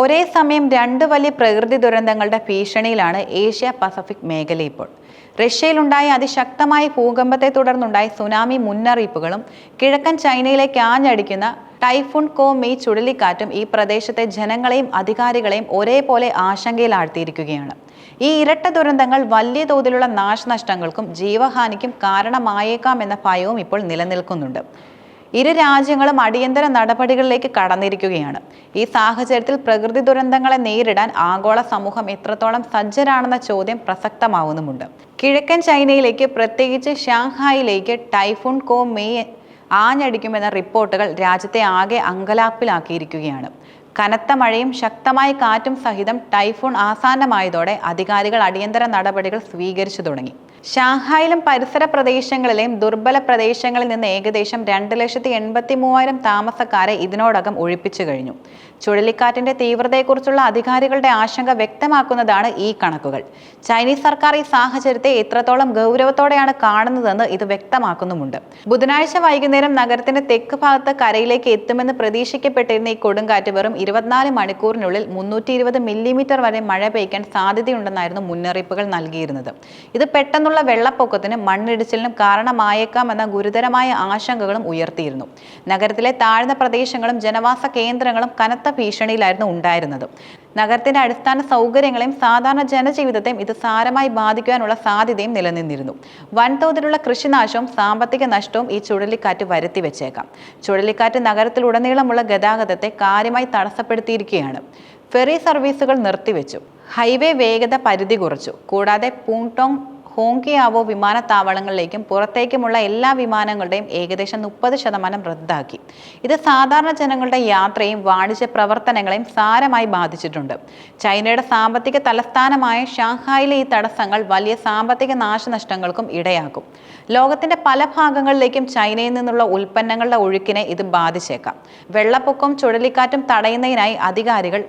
ഒരേ സമയം രണ്ട് വലിയ പ്രകൃതി ദുരന്തങ്ങളുടെ ഭീഷണിയിലാണ് ഏഷ്യ പസഫിക് മേഖല ഇപ്പോൾ. റഷ്യയിലുണ്ടായ അതിശക്തമായ ഭൂകമ്പത്തെ തുടർന്നുണ്ടായ സുനാമി മുന്നറിയിപ്പുകളും കിഴക്കൻ ചൈനയിലേക്ക് ആഞ്ഞടിക്കുന്ന ടൈഫുൺ കോ മെയ് ചുഴലിക്കാറ്റും ഈ പ്രദേശത്തെ ജനങ്ങളെയും അധികാരികളെയും ഒരേപോലെ ആശങ്കയിലാഴ്ത്തിയിരിക്കുകയാണ്. ഈ ഇരട്ട ദുരന്തങ്ങൾ വലിയ തോതിലുള്ള നാശനഷ്ടങ്ങൾക്കും ജീവഹാനിക്കും കാരണമായേക്കാം എന്ന ഭയവും ഇപ്പോൾ നിലനിൽക്കുന്നുണ്ട്. ഇരു രാജ്യങ്ങളും അടിയന്തര നടപടികളിലേക്ക് കടന്നിരിക്കുകയാണ്. ഈ സാഹചര്യത്തിൽ പ്രകൃതി ദുരന്തങ്ങളെ നേരിടാൻ ആഗോള സമൂഹം എത്രത്തോളം സജ്ജരാണെന്ന ചോദ്യം പ്രസക്തമാവുന്നുമുണ്ട്. കിഴക്കൻ ചൈനയിലേക്ക് പ്രത്യേകിച്ച് ഷാങ്ഹായിലേക്ക് ടൈഫൂൺ കോ മെയ് ആഞ്ഞടിക്കുമെന്ന റിപ്പോർട്ടുകൾ രാജ്യത്തെ ആകെ അങ്കലാപ്പിലാക്കിയിരിക്കുകയാണ്. കനത്ത മഴയും ശക്തമായ കാറ്റും സഹിതം ടൈഫൂൺ ആസാന്നമായതോടെ അധികാരികൾ അടിയന്തര നടപടികൾ സ്വീകരിച്ചു തുടങ്ങി. ഷാങ്ഹായിലും പരിസര പ്രദേശങ്ങളിലെയും ദുർബല പ്രദേശങ്ങളിൽ നിന്ന് ഏകദേശം രണ്ട് ലക്ഷത്തി എൺപത്തി മൂവായിരം താമസക്കാരെ ഇതിനോടകം ഒഴിപ്പിച്ചു കഴിഞ്ഞു. ചുഴലിക്കാറ്റിന്റെ തീവ്രതയെക്കുറിച്ചുള്ള അധികാരികളുടെ ആശങ്ക വ്യക്തമാക്കുന്നതാണ് ഈ കണക്കുകൾ. ചൈനീസ് സർക്കാർ ഈ സാഹചര്യത്തെ എത്രത്തോളം ഗൗരവത്തോടെയാണ് കാണുന്നതെന്ന് ഇത് വ്യക്തമാക്കുന്നുമുണ്ട്. ബുധനാഴ്ച വൈകുന്നേരം നഗരത്തിന്റെ തെക്ക് ഭാഗത്ത് കരയിലേക്ക് എത്തുമെന്ന് പ്രതീക്ഷിക്കപ്പെട്ടിരുന്ന ഈ കൊടുങ്കാറ്റ് വെറും ഇരുപത്തിനാല് മണിക്കൂറിനുള്ളിൽ മുന്നൂറ്റി ഇരുപത് മില്ലിമീറ്റർ വരെ മഴ പെയ്ക്കാൻ സാധ്യതയുണ്ടെന്നായിരുന്നു മുന്നറിയിപ്പുകൾ നൽകിയിരുന്നത്. ഇത് പെട്ടെന്നുള്ള വെള്ളപ്പൊക്കത്തിനും മണ്ണിടിച്ചിലിനും കാരണമായേക്കാമെന്ന ഗുരുതരമായ ആശങ്കകളും ഉയർത്തിയിരുന്നു. നഗരത്തിലെ താഴ്ന്ന പ്രദേശങ്ങളും ജനവാസ കേന്ദ്രങ്ങളും കനത്ത ഭീഷണിയിലായിരുന്നു ഉണ്ടായിരുന്നത്. നഗരത്തിന്റെ അടിസ്ഥാന സൗകര്യങ്ങളെയും സാധാരണ ജനജീവിതത്തെയും ഇത് സാരമായി ബാധിക്കുവാനുള്ള സാധ്യതയും നിലനിന്നിരുന്നു. വൻതോതിലുള്ള കൃഷിനാശവും സാമ്പത്തിക നഷ്ടവും ഈ ചുഴലിക്കാറ്റ് വരുത്തി വെച്ചേക്കാം ചുഴലിക്കാറ്റ് നഗരത്തിലുടനീളമുള്ള ഗതാഗതത്തെ കാര്യമായി തടസ്സപ്പെടുത്തിയിരിക്കുകയാണ്. ഫെറി സർവീസുകൾ നിർത്തിവെച്ചു. ഹൈവേ വേഗത പരിധി കുറച്ചു. കൂടാതെ പൂണ്ടോങ് ഹോങ്കിയാവോ വിമാനത്താവളങ്ങളിലേക്കും പുറത്തേക്കുമുള്ള എല്ലാ വിമാനങ്ങളുടെയും ഏകദേശം മുപ്പത് ശതമാനം റദ്ദാക്കി. ഇത് സാധാരണ ജനങ്ങളുടെ യാത്രയും വാണിജ്യ പ്രവർത്തനങ്ങളെയും സാരമായി ബാധിച്ചിട്ടുണ്ട്. ചൈനയുടെ സാമ്പത്തിക തലസ്ഥാനമായ ഷാങ്ഹായിലെ ഈ തടസ്സങ്ങൾ വലിയ സാമ്പത്തിക നാശനഷ്ടങ്ങൾക്കും ഇടയാക്കും. ലോകത്തിന്റെ പല ഭാഗങ്ങളിലേക്കും ചൈനയിൽ നിന്നുള്ള ഉൽപ്പന്നങ്ങളുടെ ഒഴുക്കിനെ ഇത് ബാധിച്ചേക്കാം. വെള്ളപ്പൊക്കവും ചുഴലിക്കാറ്റും തടയുന്നതിനായി അധികാരികൾ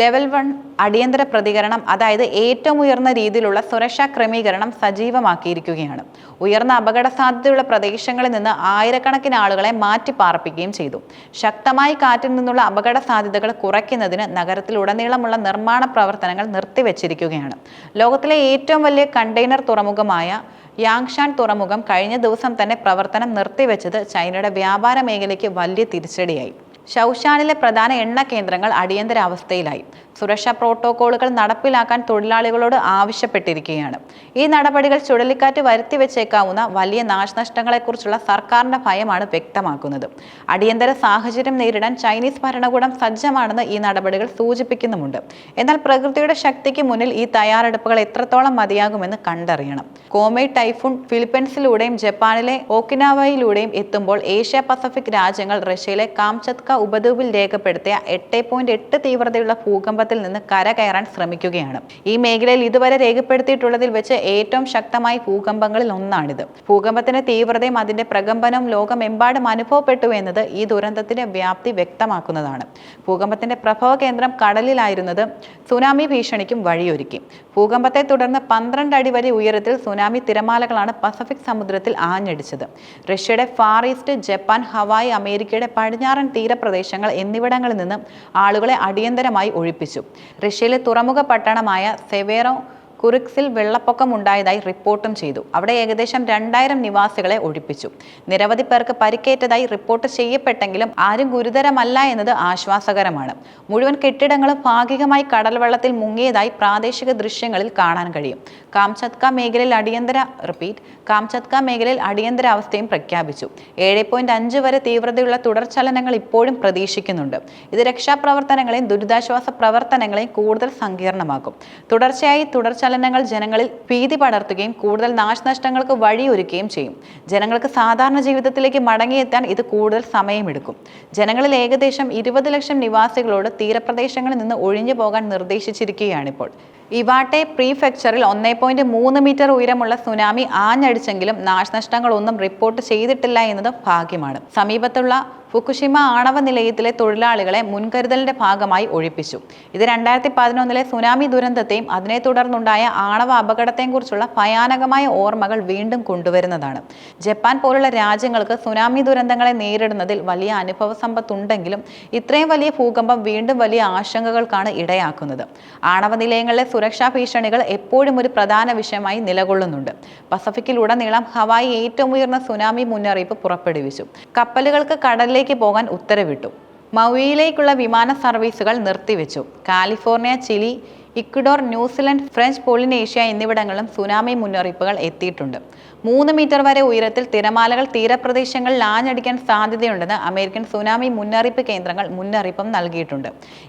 ലെവൽ വൺ അടിയന്തര പ്രതികരണം അതായത് ഏറ്റവും ഉയർന്ന രീതിയിലുള്ള സുരക്ഷാ ക്രമീകരണം സജീവമാക്കിയിരിക്കുകയാണ്. ഉയർന്ന അപകട സാധ്യതയുള്ള പ്രദേശങ്ങളിൽ നിന്ന് ആയിരക്കണക്കിന് ആളുകളെ മാറ്റി പാർപ്പിക്കുകയും ചെയ്തു. ശക്തമായി കാറ്റിൽ നിന്നുള്ള അപകട സാധ്യതകൾ കുറയ്ക്കുന്നതിന് നഗരത്തിലുടനീളമുള്ള നിർമ്മാണ പ്രവർത്തനങ്ങൾ നിർത്തിവെച്ചിരിക്കുകയാണ്. ലോകത്തിലെ ഏറ്റവും വലിയ കണ്ടെയ്നർ തുറമുഖമായ യാങ്ഷാൻ തുറമുഖം കഴിഞ്ഞ ദിവസം തന്നെ പ്രവർത്തനം നിർത്തിവെച്ചത് ചൈനയുടെ വ്യാപാര മേഖലയ്ക്ക് വലിയ തിരിച്ചടിയായി. ഷൗഷാനിലെ പ്രധാന എണ്ണ കേന്ദ്രങ്ങൾ അടിയന്തരാവസ്ഥയിലായി. സുരക്ഷാ പ്രോട്ടോകോളുകൾ നടപ്പിലാക്കാൻ തൊഴിലാളികളോട് ആവശ്യപ്പെട്ടിരിക്കുകയാണ്. ഈ നടപടികൾ ചുഴലിക്കാറ്റ് വരുത്തി വെച്ചേക്കാവുന്ന വലിയ നാശനഷ്ടങ്ങളെക്കുറിച്ചുള്ള സർക്കാരിന്റെ ഭയമാണ് വ്യക്തമാക്കുന്നത്. അടിയന്തര സാഹചര്യം നേരിടാൻ ചൈനീസ് ഭരണകൂടം സജ്ജമാണെന്ന് ഈ നടപടികൾ സൂചിപ്പിക്കുന്നുമുണ്ട്. എന്നാൽ പ്രകൃതിയുടെ ശക്തിക്ക് മുന്നിൽ ഈ തയ്യാറെടുപ്പുകൾ എത്രത്തോളം മതിയാകുമെന്ന് കണ്ടറിയണം. കോമേ ടൈഫൂൺ ഫിലിപ്പീൻസിലൂടെയും ജപ്പാനിലെ ഓക്കിനാവയിലൂടെയും എത്തുമ്പോൾ ഏഷ്യ പസഫിക് രാജ്യങ്ങൾ റഷ്യയിലെ കാംചത്ക ഉപദ്വീപിൽ രേഖപ്പെടുത്തിയ എട്ട് പോയിന്റ് എട്ട് തീവ്രതയുള്ള ഭൂകമ്പത്തിൽ നിന്ന് കരകയറാൻ ശ്രമിക്കുകയാണ്. ഈ മേഖലയിൽ ഇതുവരെ രേഖപ്പെടുത്തിയിട്ടുള്ളതിൽ വെച്ച് ഏറ്റവും ശക്തമായ ഭൂകമ്പങ്ങളിൽ ഒന്നാണിത്. ഭൂകമ്പത്തിന്റെ തീവ്രതയും അതിന്റെ പ്രകമ്പനവും ലോകമെമ്പാടും അനുഭവപ്പെട്ടു എന്നത് ഈ ദുരന്തത്തിന്റെ വ്യാപ്തി വ്യക്തമാക്കുന്നതാണ്. ഭൂകമ്പത്തിന്റെ പ്രഭവ കേന്ദ്രം കടലിലായിരുന്നത് സുനാമി ഭീഷണിക്കും വഴിയൊരുക്കി. ഭൂകമ്പത്തെ തുടർന്ന് പന്ത്രണ്ട് അടി വരെ ഉയരത്തിൽ സുനാമി തിരമാലകളാണ് പസഫിക് സമുദ്രത്തിൽ ആഞ്ഞടിച്ചത്. റഷ്യയുടെ ഫാർ ഈസ്റ്റ് ജപ്പാൻ ഹവായ് അമേരിക്കയുടെ പടിഞ്ഞാറൻ തീരപ്രദേശങ്ങൾ എന്നിവിടങ്ങളിൽ നിന്നും ആളുകളെ അടിയന്തരമായി ഒഴിപ്പിച്ചു. റഷ്യയിലെ തുറമുഖ പട്ടണമായ സെവേറോ കുറിക്സിൽ വെള്ളപ്പൊക്കം ഉണ്ടായതായി റിപ്പോർട്ടും ചെയ്തു. അവിടെ ഏകദേശം രണ്ടായിരം നിവാസികളെ ഒഴിപ്പിച്ചു. നിരവധി പേർക്ക് പരിക്കേറ്റതായി റിപ്പോർട്ട് ചെയ്യപ്പെട്ടെങ്കിലും ആരും ഗുരുതരമല്ല എന്നത് ആശ്വാസകരമാണ്. മുഴുവൻ കെട്ടിടങ്ങളും ഭാഗികമായി കടൽവെള്ളത്തിൽ മുങ്ങിയതായി പ്രാദേശിക ദൃശ്യങ്ങളിൽ കാണാൻ കഴിയും. കാംചത്ക മേഖലയിൽ അടിയന്തര റിപ്പീറ്റ് കാംചത്ക മേഖലയിൽ അടിയന്തരാവസ്ഥയും പ്രഖ്യാപിച്ചു. ഏഴ് പോയിന്റ് അഞ്ച് വരെ തീവ്രതയുള്ള തുടർചലനങ്ങൾ ഇപ്പോഴും പ്രതീക്ഷിക്കുന്നുണ്ട്. ഇത് രക്ഷാപ്രവർത്തനങ്ങളെയും ദുരിതാശ്വാസ പ്രവർത്തനങ്ങളെയും കൂടുതൽ സങ്കീർണമാക്കും. തുടർച്ചയായി തുടർചലനങ്ങൾ ജനങ്ങളിൽ ഭീതി പടർത്തുകയും കൂടുതൽ നാശനഷ്ടങ്ങൾക്ക് വഴിയൊരുക്കുകയും ചെയ്യും. ജനങ്ങൾക്ക് സാധാരണ ജീവിതത്തിലേക്ക് മടങ്ങിയെത്താൻ ഇത് കൂടുതൽ സമയമെടുക്കും. ജനങ്ങളിൽ ഏകദേശം ഇരുപത് ലക്ഷം നിവാസികളോട് തീരപ്രദേശങ്ങളിൽ നിന്ന് ഒഴിഞ്ഞു പോകാൻ നിർദ്ദേശിച്ചിരിക്കുകയാണിപ്പോൾ. ഇവാട്ടെ പ്രീഫെക്ചറിൽ ഒന്നേ പോയിന്റ് മൂന്ന് മീറ്റർ ഉയരമുള്ള സുനാമി ആഞ്ഞടിച്ചെങ്കിലും നാശനഷ്ടങ്ങളൊന്നും റിപ്പോർട്ട് ചെയ്തിട്ടില്ല എന്നത് ഭാഗ്യമാണ്. സമീപത്തുള്ള ഫുക്കുഷിമ ആണവ നിലയത്തിലെ തൊഴിലാളികളെ മുൻകരുതലിന്റെ ഭാഗമായി ഒഴിപ്പിച്ചു. ഇത് രണ്ടായിരത്തി പതിനൊന്നിലെ സുനാമി ദുരന്തത്തെയും അതിനെ തുടർന്നുണ്ടായ ആണവ അപകടത്തെയും കുറിച്ചുള്ള ഭയാനകമായ ഓർമ്മകൾ വീണ്ടും കൊണ്ടുവരുന്നതാണ്. ജപ്പാൻ പോലുള്ള രാജ്യങ്ങൾക്ക് സുനാമി ദുരന്തങ്ങളെ നേരിടുന്നതിൽ വലിയ അനുഭവ സമ്പത്തുണ്ടെങ്കിലും ഇത്രയും വലിയ ഭൂകമ്പം വീണ്ടും വലിയ ആശങ്കകൾക്കാണ് ഇടയാക്കുന്നത്. ആണവ നിലയങ്ങളിലെ സുരക്ഷാ ഭീഷണികൾ എപ്പോഴും ഒരു പ്രധാന വിഷയമായി നിലകൊള്ളുന്നുണ്ട്. പസഫിക്കിലുടനീളം ഹവായി ഏറ്റവും ഉയർന്ന സുനാമി മുന്നറിയിപ്പ് പുറപ്പെടുവിച്ചു. കപ്പലുകൾക്ക് കടലിലേക്ക് പോകാൻ ഉത്തരവിട്ടു. മൗയിലേക്കുള്ള വിമാന സർവീസുകൾ നിർത്തിവെച്ചു. California Chile Ecuador New Zealand French Polynesia എന്നിവിടങ്ങളിലും സുനാമി മുന്നറിയിപ്പുകൾ എത്തിയിട്ടുണ്ട്. മൂന്ന് മീറ്റർ വരെ ഉയരത്തിൽ തിരമാലകൾ തീരപ്രദേശങ്ങളിൽ ആഞ്ഞടിക്കാൻ സാധ്യതയുണ്ടെന്ന് അമേരിക്കൻ സുനാമി മുന്നറിയിപ്പ് കേന്ദ്രങ്ങൾ മുന്നറിയിപ്പും നൽകിയിട്ടുണ്ട്.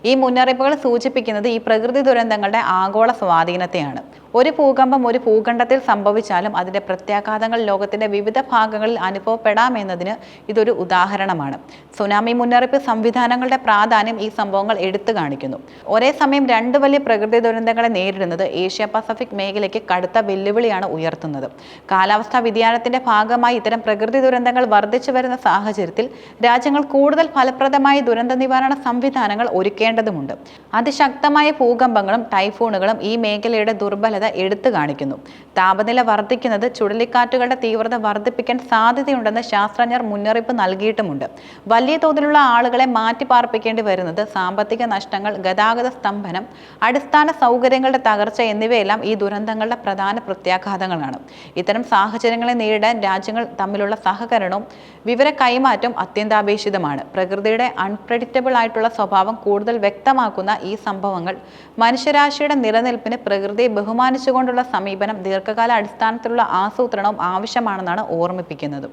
ഈ മുന്നറിയിപ്പുകൾ സൂചിപ്പിക്കുന്നത് ഈ പ്രകൃതി ദുരന്തങ്ങളുടെ ആഗോള സ്വാധീനത്തെയാണ്. ഒരു ഭൂകമ്പം ഒരു ഭൂഖണ്ഡത്തിൽ സംഭവിച്ചാലും അതിന്റെ പ്രത്യാഘാതങ്ങൾ ലോകത്തിന്റെ വിവിധ ഭാഗങ്ങളിൽ അനുഭവപ്പെടാമെന്നതിന് ഇതൊരു ഉദാഹരണമാണ്. സുനാമി മുന്നറിയിപ്പ് സംവിധാനങ്ങളുടെ പ്രാധാന്യം ഈ സംഭവങ്ങൾ എടുത്തു കാണിക്കുന്നു. ഒരേ സമയം രണ്ട് വലിയ പ്രകൃതി ദുരന്തങ്ങളെ നേരിടുന്നത് ഏഷ്യ പസഫിക് മേഖലയ്ക്ക് കടുത്ത വെല്ലുവിളിയാണ് ഉയർത്തുന്നത്. കാലാവസ്ഥാ വ്യതിയാനത്തിന്റെ ഭാഗമായി ഇത്തരം പ്രകൃതി ദുരന്തങ്ങൾ വർദ്ധിച്ചു വരുന്ന സാഹചര്യത്തിൽ രാജ്യങ്ങൾ കൂടുതൽ ഫലപ്രദമായ ദുരന്ത നിവാരണ സംവിധാനങ്ങൾ ഒരുക്കേണ്ടതുണ്ട് അതിശക്തമായ ഭൂകമ്പങ്ങളും ടൈഫൂണുകളും ഈ മേഖലയുടെ ദുർബലത എടുത്തു കാണിക്കുന്നു. താപനില വർദ്ധിക്കുന്നത് ചുഴലിക്കാറ്റുകളുടെ തീവ്രത വർദ്ധിപ്പിക്കാൻ സാധ്യതയുണ്ടെന്ന് ശാസ്ത്രജ്ഞർ മുന്നറിയിപ്പ് നൽകിയിട്ടുമുണ്ട്. വലിയ തോതിലുള്ള ആളുകളെ മാറ്റി പാർപ്പിക്കേണ്ടി വരുന്നത് സാമ്പത്തിക നഷ്ടങ്ങൾ ഗതാഗത സ്തംഭനം അടിസ്ഥാന സൗകര്യങ്ങളുടെ തകർച്ച എന്നിവയെല്ലാം ഈ ദുരന്തങ്ങളുടെ പ്രധാന പ്രത്യാഘാതങ്ങളാണ്. ഇത്തരം സാഹചര്യങ്ങളെ നേരിടാൻ രാജ്യങ്ങൾ തമ്മിലുള്ള സഹകരണവും വിവര കൈമാറ്റവും അത്യന്താപേക്ഷിതമാണ്. പ്രകൃതിയുടെ അൺപ്രഡിക്റ്റബിൾ ആയിട്ടുള്ള സ്വഭാവം കൂടുതൽ വ്യക്തമാക്കുന്ന ഈ സംഭവങ്ങൾ മനുഷ്യരാശിയുടെ നിലനിൽപ്പിന് പ്രകൃതിയെ ബഹുമാനിച്ചുകൊണ്ടുള്ള സമീപനം ദീർഘകാല അടിസ്ഥാനത്തിലുള്ള ആസൂത്രണവും ആവശ്യമാണെന്നാണ് ഓർമ്മിപ്പിക്കുന്നത്.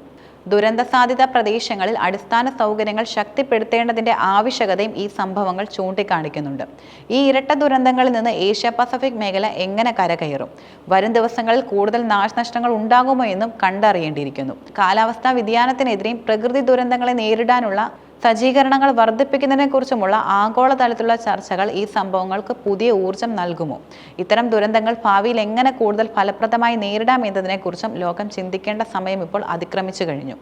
ദുരന്ത സാധ്യത പ്രദേശങ്ങളിൽ അടിസ്ഥാന സൗകര്യങ്ങൾ ശക്തിപ്പെടുത്തേണ്ടതിന്റെ ആവശ്യകതയും ഈ സംഭവങ്ങൾ ചൂണ്ടിക്കാണിക്കുന്നുണ്ട്. ഈ ഇരട്ട ദുരന്തങ്ങളിൽ നിന്ന് ഏഷ്യ പസഫിക് മേഖല എങ്ങനെ കരകയറും? വരും ദിവസങ്ങളിൽ കൂടുതൽ നാശനഷ്ടങ്ങൾ ഉണ്ടാകുമോ എന്നും കണ്ടറിയേണ്ടിയിരിക്കുന്നു. കാലാവസ്ഥാ വ്യതിയാനത്തിനെതിരെയും പ്രകൃതി ദുരന്തങ്ങളെ നേരിടാനുള്ള സജ്ജീകരണങ്ങൾ വർദ്ധിപ്പിക്കുന്നതിനെക്കുറിച്ചുമുള്ള ആഗോളതലത്തിലുള്ള ചർച്ചകൾ ഈ സംഭവങ്ങൾക്ക് പുതിയ ഊർജം നൽകുമോ? ഇത്തരം ദുരന്തങ്ങൾ ഭാവിയിൽ എങ്ങനെ കൂടുതൽ ഫലപ്രദമായി നേരിടാം എന്നതിനെക്കുറിച്ചും ലോകം ചിന്തിക്കേണ്ട സമയം ഇപ്പോൾ അതിക്രമിച്ചു കഴിഞ്ഞു.